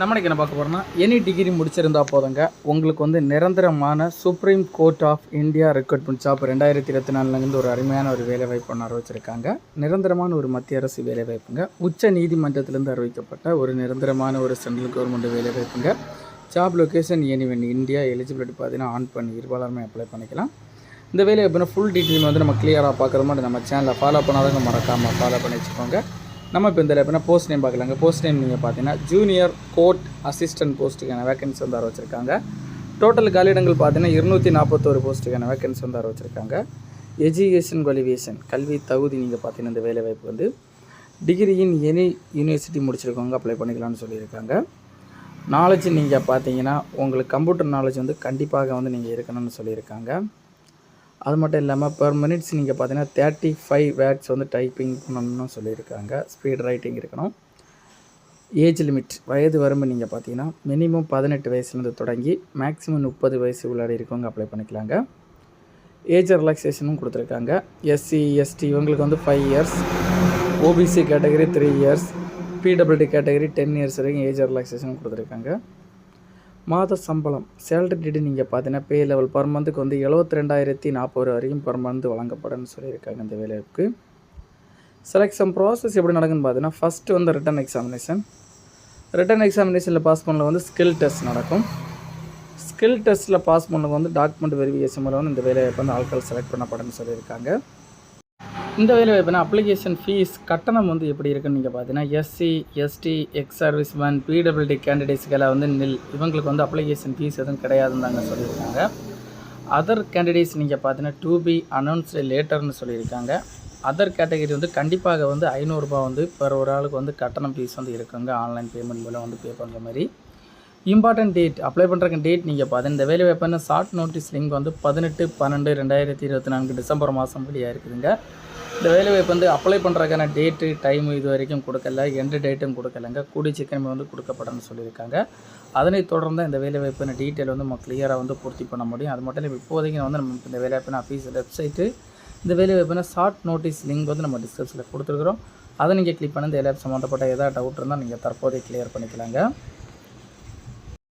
நம்ம என்ன பார்க்க போகிறோம்னா எனி டிகிரி முடிச்சிருந்தா போதுங்க. உங்களுக்கு வந்து நிரந்தரமான supreme court of India recruitment job ரெண்டாயிரத்தி இருபத்தி நாலுலேருந்து ஒரு அருமையான ஒரு வேலைவாய்ப்பு ஒன்று அறிவிச்சிருக்காங்க. நிரந்தரமான ஒரு மத்திய அரசு வேலைவாய்ப்புங்க. உச்ச நீதிமன்றத்திலேருந்து அறிவிக்கப்பட்ட ஒரு நிரந்தரமான ஒரு central government வேலைவாய்ப்புங்க. Job location anyone India eligibility பார்த்தீங்கன்னா ஆன் பண்ணி இருபாலருமே அப்ளை பண்ணிக்கலாம். இந்த வேலையை எப்படின்னா ஃபுல் டீட்டெயில் வந்து நம்ம கிளியராக பார்க்குற மாதிரி நம்ம சேனலை ஃபாலோ பண்ணாதவங்க மறக்காமல் ஃபாலோ பண்ணி வச்சுக்கோங்க. நம்ம இப்போ இந்த எப்படின்னா போஸ்ட் நேம் பார்க்கலாங்க. போஸ்ட் நேம் நீங்கள் பார்த்தீங்கன்னா ஜூனியர் கோர்ட் அசிஸ்டன்ட் போஸ்ட்டுக்கான வேகன்சி வந்து வச்சுருக்காங்க. டோட்டல் காலியிடங்கள் பார்த்தீங்கன்னா இருநூற்றி நாற்பத்தோரு போஸ்ட்டுக்கான வேகன்சி வந்து வச்சுருக்காங்க. எஜுகேஷன் குவாலிஃபிகேஷன் கல்வி தகுதி நீங்கள் பார்த்தீங்கன்னா இந்த வேலைவாய்ப்பு வந்து டிகிரியின் எனி யூனிவர்சிட்டி முடிச்சிருக்கவங்க அப்ளை பண்ணிக்கலாம்னு சொல்லியிருக்காங்க. நாலேஜ் நீங்கள் பார்த்தீங்கன்னா உங்களுக்கு கம்ப்யூட்டர் நாலேஜ் வந்து கண்டிப்பாக வந்து நீங்கள் இருக்கணும்னு சொல்லியிருக்காங்க. அது மட்டும் இல்லாமல் பெர் மினிட்ஸ் நீங்கள் பார்த்தீங்கன்னா தேர்ட்டி ஃபைவ் வேர்ட்ஸ் வந்து டைப்பிங் பண்ணணும்னு சொல்லியிருக்காங்க. ஸ்பீட் ரைட்டிங் இருக்கணும். ஏஜ் லிமிட் வயது வரம்பு நீங்கள் பார்த்தீங்கன்னா மினிமம் பதினெட்டு வயசுலேருந்து தொடங்கி மேக்ஸிமம் முப்பது வயசு உள்ளாடி இருக்கவங்க அப்ளை பண்ணிக்கலாங்க. ஏஜ் ரிலாக்ஸேஷனும் கொடுத்துருக்காங்க. எஸ்சி எஸ்டி இவங்களுக்கு வந்து five years OBC category three years PWD category ten years வரைக்கும் ஏஜ் ரிலாக்ஸேஷனும் கொடுத்துருக்காங்க. மாத சம்பளம். சேலரி டீடு நீங்கள் பார்த்தீங்கன்னா பே லெவல் பர் மந்த்துக்கு வந்து எழுபத்தி ரெண்டாயிரத்தி நாற்பது ரூபா வரைக்கும் பர் மந்த் வழங்கப்படும்னு சொல்லியிருக்காங்க இந்த வேலைக்கு. செலெக்ஷன் ப்ராசஸ் எப்படி நடக்குன்னு பார்த்தீங்கன்னா ஃபஸ்ட்டு வந்து ரிட்டன் எக்ஸாமினேஷன் ரிட்டன் எக்ஸாமினேஷனில் பாஸ் பண்ணல வந்து ஸ்கில் டெஸ்ட் நடக்கும். ஸ்கில் டெஸ்ட்டில் பாஸ் பண்ணவங்க வந்து டாக்குமெண்ட் வெரிஃபிகேஷன் மூலம் வந்து இந்த வேலையை வந்து ஆட்கள் செலக்ட் பண்ணப்படும்னு சொல்லியிருக்காங்க. இந்த வேலை வாய்ப்புனா அப்ளிகேஷன் ஃபீஸ் கட்டணம் வந்து எப்படி இருக்குன்னு நீங்கள் பார்த்தீங்கன்னா SC ST ex service man PWD கேண்டிடேட்ஸ்க்கெல்லாம் வந்து நில் இவங்களுக்கு வந்து அப்ளிகேஷன் ஃபீஸ் எதுவும் கிடையாதுன்னு தாங்க சொல்லியிருக்காங்க. அதர் கேண்டிடேட்ஸ் நீங்கள் பார்த்தீங்கன்னா டூ பி அனௌன்ஸ்டு லேட்டர்னு சொல்லியிருக்காங்க. அதர் கேட்டகரி வந்து கண்டிப்பாக வந்து ஐநூறுரூபா வந்து பெர் ஒரு ஆளுக்கு வந்து கட்டணம் ஃபீஸ் வந்து இருக்குங்க. ஆன்லைன் பேமெண்ட் மூலம் வந்து பே பண்ணுற மாதிரி. இம்பார்ட்டன்ட் டேட் அப்ளை பண்ணுறக்கு டேட் நீங்கள் பார்த்தீங்கன்னா இந்த வேலை வாய்ப்பான ஷார்ட் நோட்டீஸ் லிங்க் வந்து பதினெட்டு பன்னெண்டு ரெண்டாயிரத்தி இருபத்தி நான்கு டிசம்பர் மாதம் வெளியாக இருக்குதுங்க. இந்த வேலைவாய்ப்பு வந்து அப்ளை பண்ணுறதுக்கான டேட்டு டைமு இது வரைக்கும் கொடுக்கல. எந்த டேட்டும் கொடுக்கலங்க. கூடி சீக்கிரமே வந்து கொடுக்கப்படணும்னு சொல்லியிருக்காங்க. அதனை தொடர்ந்து இந்த வேலைவாய்ப்பின டீட்டெயில் வந்து நம்ம கிளியராக வந்து பூர்த்தி பண்ண முடியும். அது மட்டும் இல்லை இப்போதைக்கு வந்து நம்ம இந்த வேலைவாய்ப்பின ஆஃபீஸ் வெப்சைட்டு இந்த வேலைவாய்ப்பின ஷார்ட் நோட்டீஸ் லிங்க் வந்து நம்ம டிஸ்கிரிப்ஷனில் கொடுத்துருக்குறோம். அதை நீங்கள் கிளிக் பண்ணி இந்த வேலைவாய்ப்பு சம்மந்தப்பட்ட ஏதாவது டவுட் இருந்தால் நீங்கள் தற்போதைய கிளியர் பண்ணிக்கலாங்க.